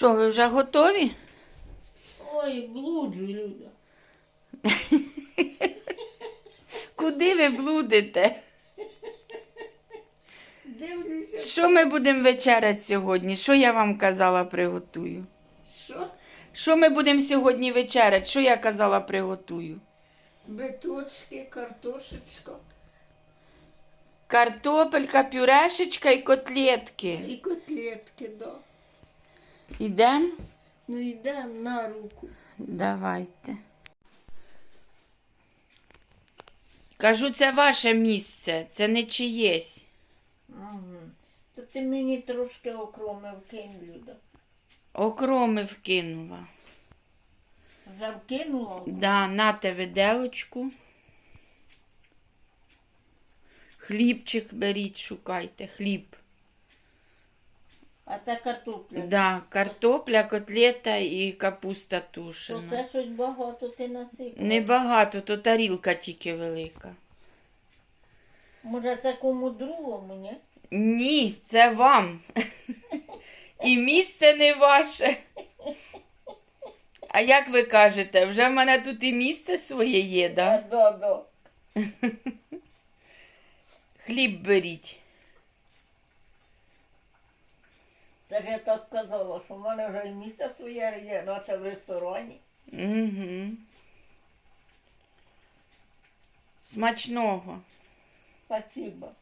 Що, ви вже готові? Ой, блуджу, Люда. Куди ви блудите? Дивлюся, Що ми будемо вечеряти сьогодні? Що я вам казала приготую? що Що ми будемо сьогодні вечеряти? Що я казала приготую? биточки, картошечка Картопелька, пюрешечка і котлетки. і котлетки, да. Ідемо? Ну йдемо на руку. Давайте. Кажу, це ваше місце, це не чиєсь. Мгм. То ти мені трошки окроми вкинь, Люда. Окроми вкинула. Вже вкинула? Да, нате виделочку. Хлібчик беріть, шукайте, хліб. А це картопля. Да, картопля, котлета і капуста То це щось багато ти насипала. Небагато, то тарілка тільки велика. Може це кому другому, ні? Ні, це вам. І місце не ваше. А як ви кажете, вже в мене тут і місце своє є, да? да, да. Хліб беріть. Це ж я так казала, що в мене вже і місце своє є, наче в ресторані. Угу. Смачного. Спасибо.